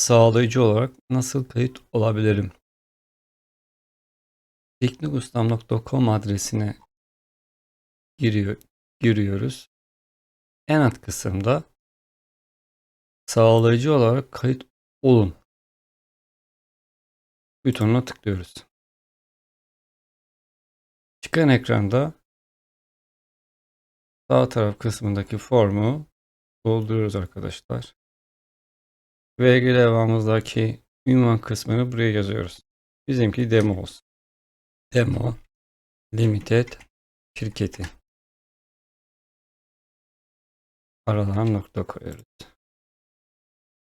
Sağlayıcı olarak nasıl kayıt olabilirim? teknikustam.com adresine giriyor, giriyoruz. En alt kısımda sağlayıcı olarak kayıt olun butonuna tıklıyoruz. Çıkan ekranda sağ taraf kısmındaki formu dolduruyoruz arkadaşlar. VG levhamızdaki ünvan kısmını buraya yazıyoruz. Bizimki demo olsun. Demo Limited şirketi. Aralarına nokta koyuyoruz.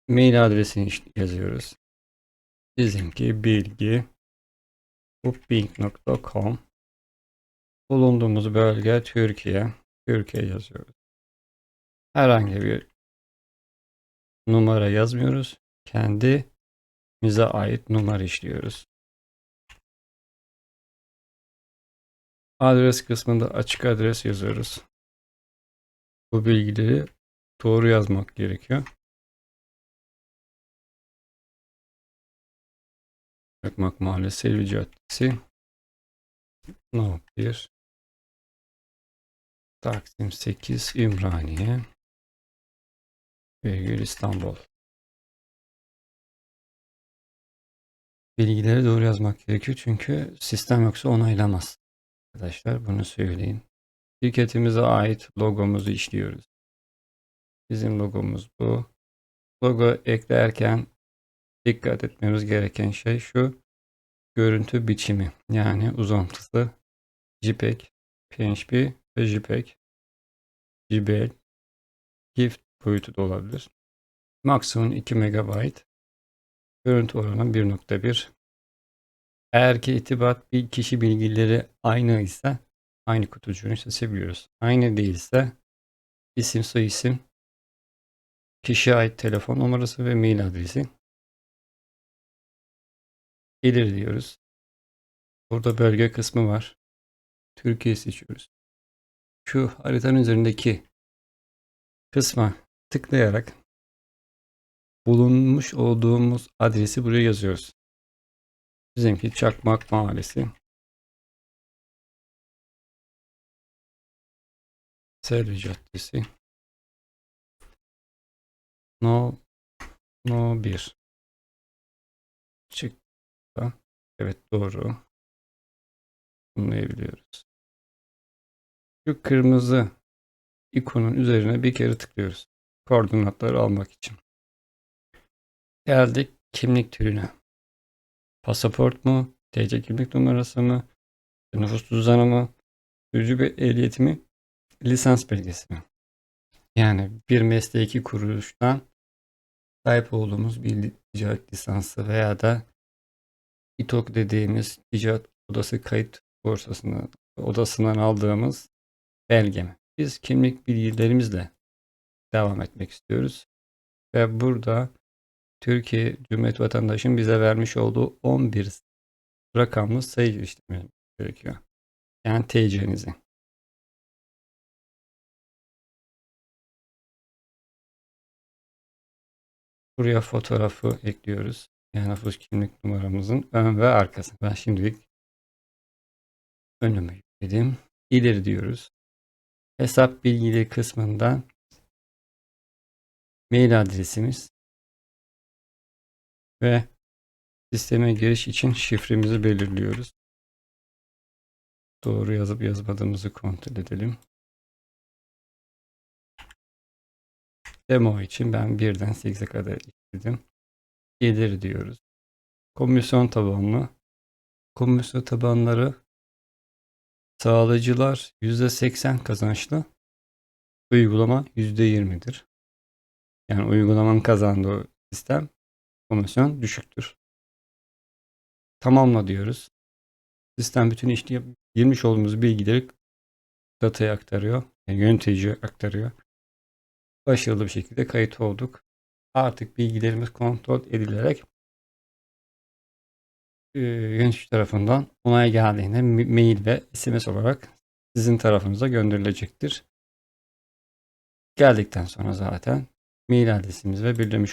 Mail adresini yazıyoruz. Bizimki bilgi booking.com Bulunduğumuz bölge Türkiye. Türkiye yazıyoruz. Herhangi bir numara yazmıyoruz. Kendimize ait numara işliyoruz. Adres kısmında açık adres yazıyoruz. Bu bilgileri doğru yazmak gerekiyor. Yakmak Mahallesi Selvi Caddesi No 1 Taksim 8 Ümraniye Virgül İstanbul Bilgileri doğru yazmak gerekiyor çünkü sistem yoksa onaylamaz. Arkadaşlar bunu söyleyin. Şirketimize ait logomuzu işliyoruz. Bizim logomuz bu. Logo eklerken dikkat etmemiz gereken şey şu. Görüntü biçimi yani uzantısı JPEG, PNG ve JPEG. JBL, GIF boyutu da olabilir. Maksimum 2 MB. Görüntü oranı 1.1. Eğer ki itibat bir kişi bilgileri aynı ise aynı kutucuğunu seçebiliyoruz. Aynı değilse isim soyisim, kişiye ait telefon numarası ve mail adresi gelir diyoruz. Burada bölge kısmı var. Türkiye seçiyoruz. Şu haritanın üzerindeki kısma tıklayarak bulunmuş olduğumuz adresi buraya yazıyoruz. Bizimki Çakmak Mahallesi. Selvi Caddesi. No No 1. Çıktı. Evet doğru. Anlayabiliyoruz. Şu kırmızı ikonun üzerine bir kere tıklıyoruz. Koordinatları almak için. Geldik kimlik türüne. Pasaport mu? TC kimlik numarası mı? Nüfus cüzdanı mı? Sürücü ehliyeti mi? Lisans belgesi mi? Yani bir mesleki kuruluştan sahip olduğumuz bir ticaret lisansı veya da İTOK dediğimiz ticaret odası kayıt borsasını odasından aldığımız belge mi? Biz kimlik bilgilerimizle devam etmek istiyoruz. Ve burada Türkiye Cumhuriyeti vatandaşın bize vermiş olduğu 11 rakamlı sayı işlemi gerekiyor. Yani TC'nizi. Buraya fotoğrafı ekliyoruz. Yani nüfus kimlik numaramızın ön ve arkası. Ben şimdilik önümü yükledim. İleri diyoruz. Hesap bilgileri kısmından mail adresimiz ve sisteme giriş için şifremizi belirliyoruz. Doğru yazıp yazmadığımızı kontrol edelim. Demo için ben 1'den 8'e kadar istedim. Gelir diyoruz. Komisyon tabanlı. Komisyon tabanları sağlayıcılar %80 kazançlı. Uygulama %20'dir. Yani uygulamanın kazandığı sistem komisyon düşüktür. Tamamla diyoruz. Sistem bütün işte girmiş olduğumuz bilgileri dataya aktarıyor. Yani yöneticiye aktarıyor. Başarılı bir şekilde kayıt olduk. Artık bilgilerimiz kontrol edilerek e, yönetici tarafından onay geldiğinde mail ve SMS olarak sizin tarafınıza gönderilecektir. Geldikten sonra zaten mail adresimiz ve belirlemiş